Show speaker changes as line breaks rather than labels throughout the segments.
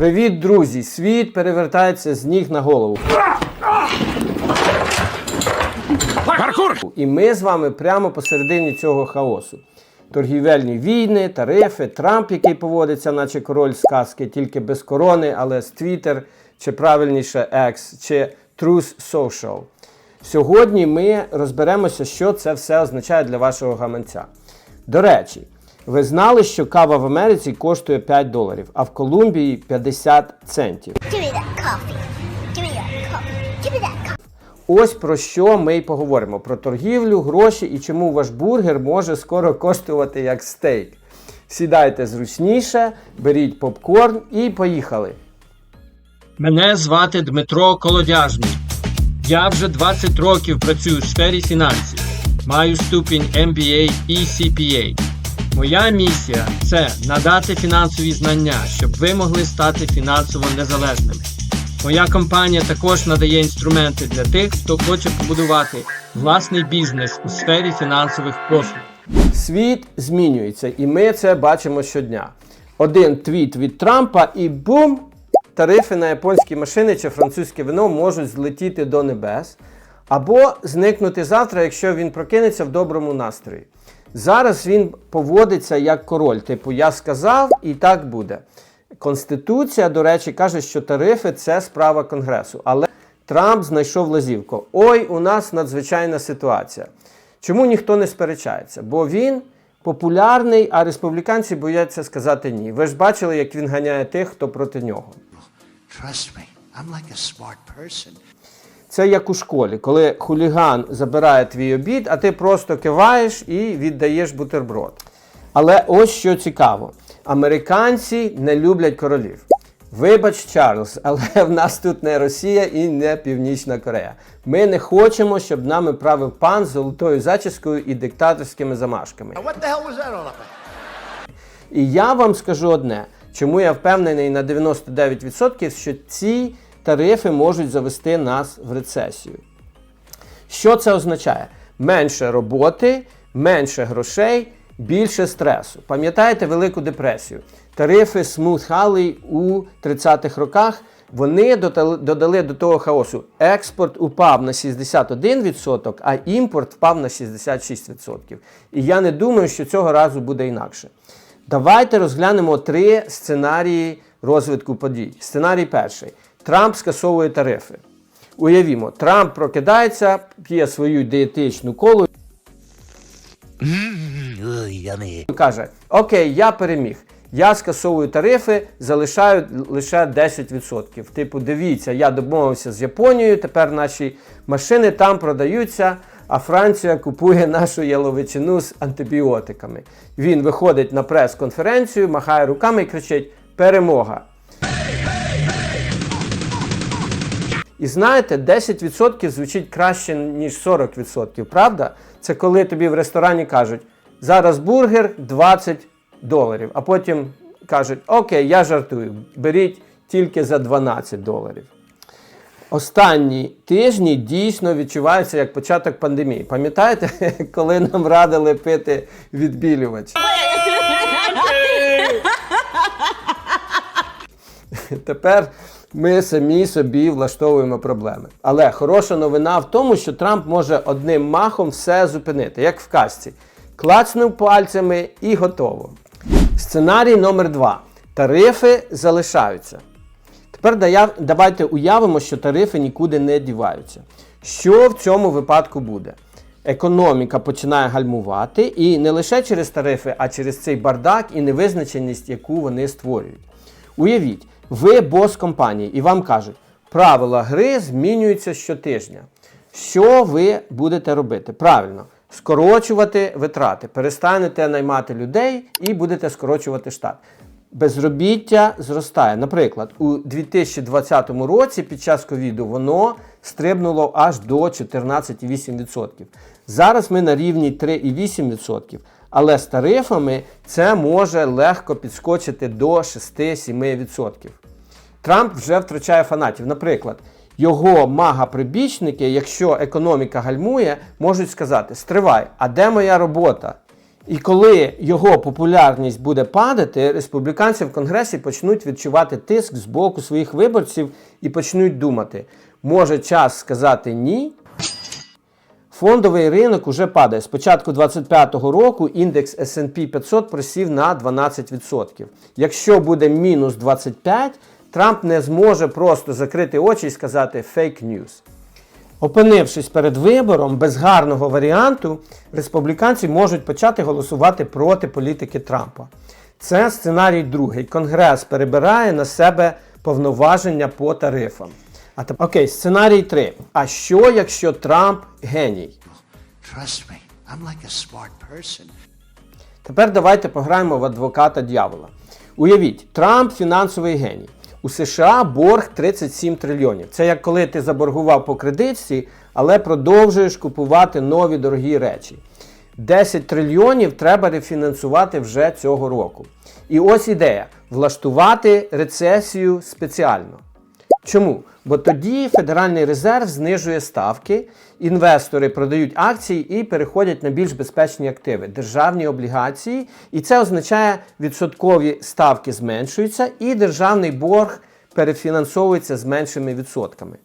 Привіт, друзі! Світ перевертається з ніг на голову.
Паркур!
І ми з вами прямо посередині цього хаосу. Торгівельні війни, тарифи, Трамп, який поводиться, наче король сказки, тільки без корони, але з Twitter, чи правильніше X, чи Truth Social. Сьогодні ми розберемося, що це все означає для вашого гаманця. До речі, ви знали, що кава в Америці коштує 5 доларів, а в Колумбії 50 центів. Ось про що ми й поговоримо: про торгівлю, гроші і чому ваш бургер може скоро коштувати як стейк. Сідайте зручніше, беріть попкорн і поїхали.
Мене звати Дмитро Колодяжний. Я вже 20 років працюю в сфері фінансів. Маю ступінь MBA і CPA. Моя місія це надати фінансові знання, щоб ви могли стати фінансово незалежними. Моя компанія також надає інструменти для тих, хто хоче побудувати власний бізнес у сфері фінансових послуг.
Світ змінюється, і ми це бачимо щодня. Один твіт від Трампа і бум! Тарифи на японські машини чи французьке вино можуть злетіти до небес або зникнути завтра, якщо він прокинеться в доброму настрої. Зараз він поводиться як король. Типу, я сказав, і так буде. Конституція, до речі, каже, що тарифи це справа Конгресу. Але Трамп знайшов лазівку. Ой, у нас надзвичайна ситуація. Чому ніхто не сперечається? Бо він популярний, а республіканці бояться сказати ні. Ви ж бачили, як він ганяє тих, хто проти нього.
Trust me, I'm like a smart person.
Це як у школі, коли хуліган забирає твій обід, а ти просто киваєш і віддаєш бутерброд. Але ось що цікаво: американці не люблять королів. Вибач, Чарльз, але в нас тут не Росія і не Північна Корея. Ми не хочемо, щоб нами правив пан з золотою зачіскою і диктаторськими замашками. І я вам скажу одне, чому я впевнений на 99%, що ці тарифи можуть завести нас в рецесію. Що це означає? Менше роботи, менше грошей, більше стресу. Пам'ятаєте Велику депресію? Тарифи Halley у 30-х роках вони додали до того хаосу. Експорт упав на 61%, а імпорт впав на 66%. І я не думаю, що цього разу буде інакше. Давайте розглянемо три сценарії розвитку подій. Сценарій перший. Трамп скасовує тарифи. Уявімо, Трамп прокидається, п'є свою дієтичну колу і каже: Окей, я переміг. Я скасовую тарифи, залишаю лише 10%. Типу, дивіться, я домовився з Японією, тепер наші машини там продаються, а Франція купує нашу яловичину з антибіотиками. Він виходить на прес-конференцію, махає руками і кричить: Перемога! І знаєте, 10% звучить краще, ніж 40%, правда? Це коли тобі в ресторані кажуть, зараз бургер 20 доларів, а потім кажуть, окей, я жартую, беріть тільки за 12 доларів. Останні тижні дійсно відчуваються як початок пандемії. Пам'ятаєте, коли нам радили пити відбілювач? Тепер ми самі собі влаштовуємо проблеми. Але хороша новина в тому, що Трамп може одним махом все зупинити, як в казці. Клацнув пальцями і готово. Сценарій номер два. Тарифи залишаються. Тепер давайте уявимо, що тарифи нікуди не діваються. Що в цьому випадку буде? Економіка починає гальмувати і не лише через тарифи, а через цей бардак і невизначеність, яку вони створюють. Уявіть, ви бос компанії і вам кажуть, правила гри змінюються щотижня. Що ви будете робити? Правильно, скорочувати витрати, перестанете наймати людей і будете скорочувати штат. Безробіття зростає. Наприклад, у 2020 році під час ковіду воно стрибнуло аж до 14,8%. Зараз ми на рівні 3,8%. Але з тарифами це може легко підскочити до 6-7%. Трамп вже втрачає фанатів. Наприклад, його мага-прибічники, якщо економіка гальмує, можуть сказати: Стривай, а де моя робота? І коли його популярність буде падати, республіканці в Конгресі почнуть відчувати тиск з боку своїх виборців і почнуть думати, може час сказати ні. Фондовий ринок уже падає. З початку 2025 року індекс S&P 500 просів на 12%. Якщо буде мінус 25, Трамп не зможе просто закрити очі і сказати fake news. Опинившись перед вибором без гарного варіанту, республіканці можуть почати голосувати проти політики Трампа. Це сценарій другий. Конгрес перебирає на себе повноваження по тарифам. А теп- окей, сценарій 3. А що, якщо Трамп геній?
Trust me, I'm like a smart person.
Тепер давайте пограємо в адвоката дьявола. Уявіть, Трамп фінансовий геній. У США борг 37 трильйонів. Це як коли ти заборгував по кредитці, але продовжуєш купувати нові дорогі речі. 10 трильйонів треба рефінансувати вже цього року. І ось ідея: влаштувати рецесію спеціально. Чому? Бо тоді Федеральний резерв знижує ставки, інвестори продають акції і переходять на більш безпечні активи, державні облігації, і це означає, відсоткові ставки зменшуються, і державний борг перефінансовується з меншими відсотками.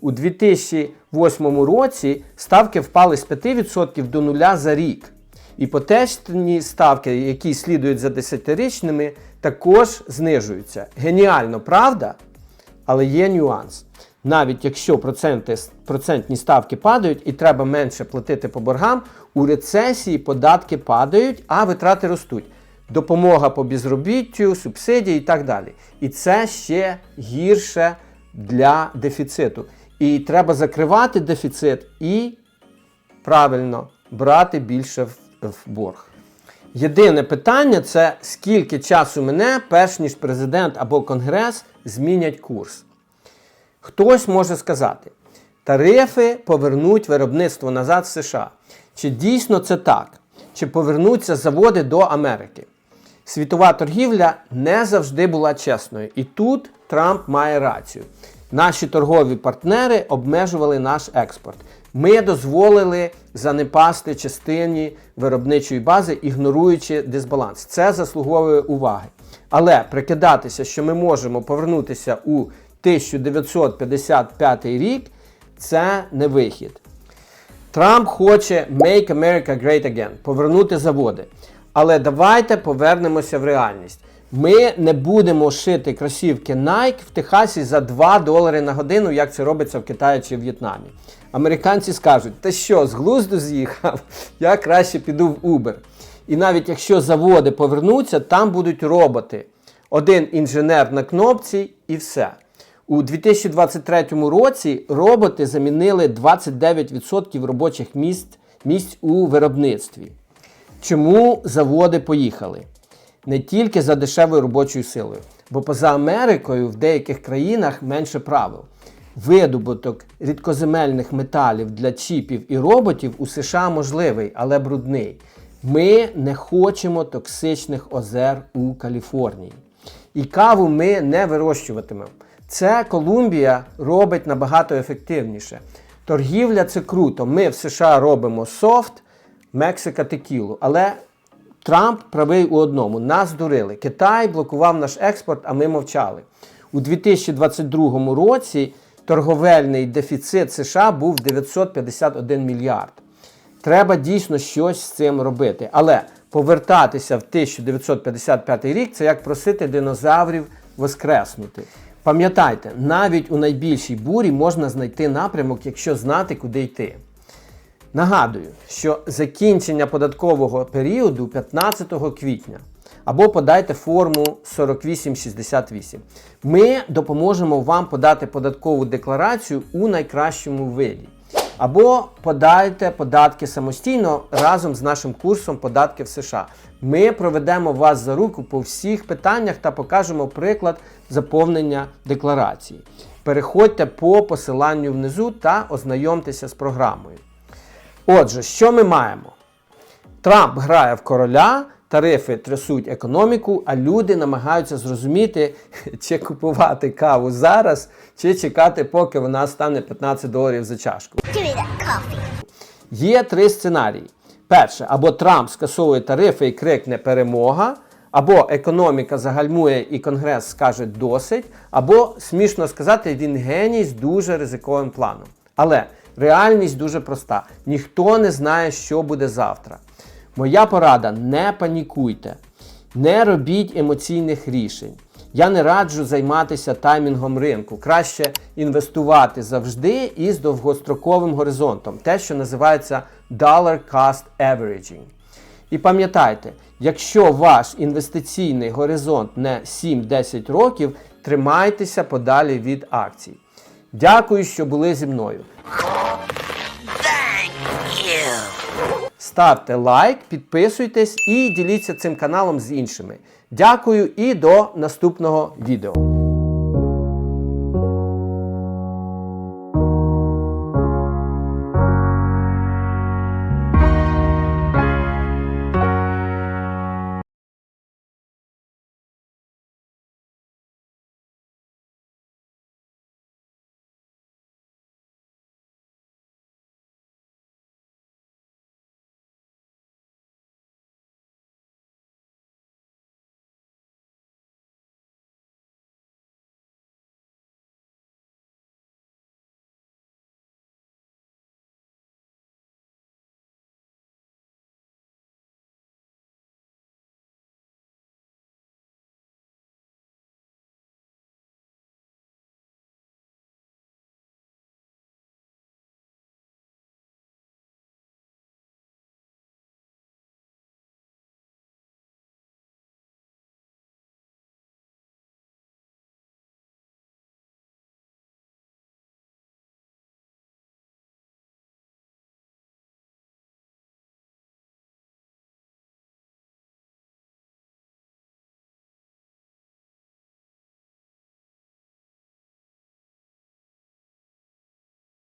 У 2008 році ставки впали з 5% до нуля за рік. Іпотечні ставки, які слідують за десятирічними, також знижуються. Геніально, правда? Але є нюанс. Навіть якщо проценти, процентні ставки падають і треба менше платити по боргам, у рецесії податки падають, а витрати ростуть. Допомога по безробіттю, субсидії і так далі. І це ще гірше для дефіциту. І треба закривати дефіцит і правильно брати більше в, в борг. Єдине питання це скільки часу мине, перш ніж президент або конгрес змінять курс. Хтось може сказати, тарифи повернуть виробництво назад в США. Чи дійсно це так? Чи повернуться заводи до Америки? Світова торгівля не завжди була чесною. І тут Трамп має рацію. Наші торгові партнери обмежували наш експорт. Ми дозволили занепасти частині виробничої бази, ігноруючи дисбаланс. Це заслуговує уваги. Але прикидатися, що ми можемо повернутися у 1955 рік, це не вихід. Трамп хоче Make America Great Again, повернути заводи. Але давайте повернемося в реальність. Ми не будемо шити кросівки Nike в Техасі за 2 долари на годину, як це робиться в Китаї чи в В'єтнамі. Американці скажуть, та що, з глузду з'їхав, я краще піду в Uber. І навіть якщо заводи повернуться, там будуть роботи. Один інженер на кнопці і все. У 2023 році роботи замінили 29% робочих місць, місць у виробництві. Чому заводи поїхали? Не тільки за дешевою робочою силою, бо поза Америкою в деяких країнах менше правил. Видобуток рідкоземельних металів для чіпів і роботів у США можливий, але брудний. Ми не хочемо токсичних озер у Каліфорнії. І каву ми не вирощуватимемо. Це Колумбія робить набагато ефективніше. Торгівля це круто. Ми в США робимо софт, Мексика текілу. Але Трамп правий у одному. Нас дурили. Китай блокував наш експорт, а ми мовчали. У 2022 році торговельний дефіцит США був 951 мільярд. Треба дійсно щось з цим робити. Але повертатися в 1955 рік це як просити динозаврів воскреснути. Пам'ятайте, навіть у найбільшій бурі можна знайти напрямок, якщо знати, куди йти. Нагадую, що закінчення податкового періоду 15 квітня. Або подайте форму 4868. Ми допоможемо вам подати податкову декларацію у найкращому виді. Або подайте податки самостійно разом з нашим курсом податки в США. Ми проведемо вас за руку по всіх питаннях та покажемо приклад заповнення декларації. Переходьте по посиланню внизу та ознайомтеся з програмою. Отже, що ми маємо? Трамп грає в короля, тарифи трясуть економіку, а люди намагаються зрозуміти, чи купувати каву зараз, чи чекати, поки вона стане 15 доларів за чашку. Є три сценарії. Перше, або Трамп скасовує тарифи і крикне перемога, або економіка загальмує і Конгрес скаже досить, або смішно сказати, він геній з дуже ризиковим планом. Але реальність дуже проста: ніхто не знає, що буде завтра. Моя порада: не панікуйте, не робіть емоційних рішень. Я не раджу займатися таймінгом ринку. Краще інвестувати завжди із довгостроковим горизонтом, те, що називається dollar cost averaging. І пам'ятайте, якщо ваш інвестиційний горизонт не 7-10 років, тримайтеся подалі від акцій. Дякую, що були зі мною. Ставте лайк, підписуйтесь і діліться цим каналом з іншими. Дякую і до наступного відео.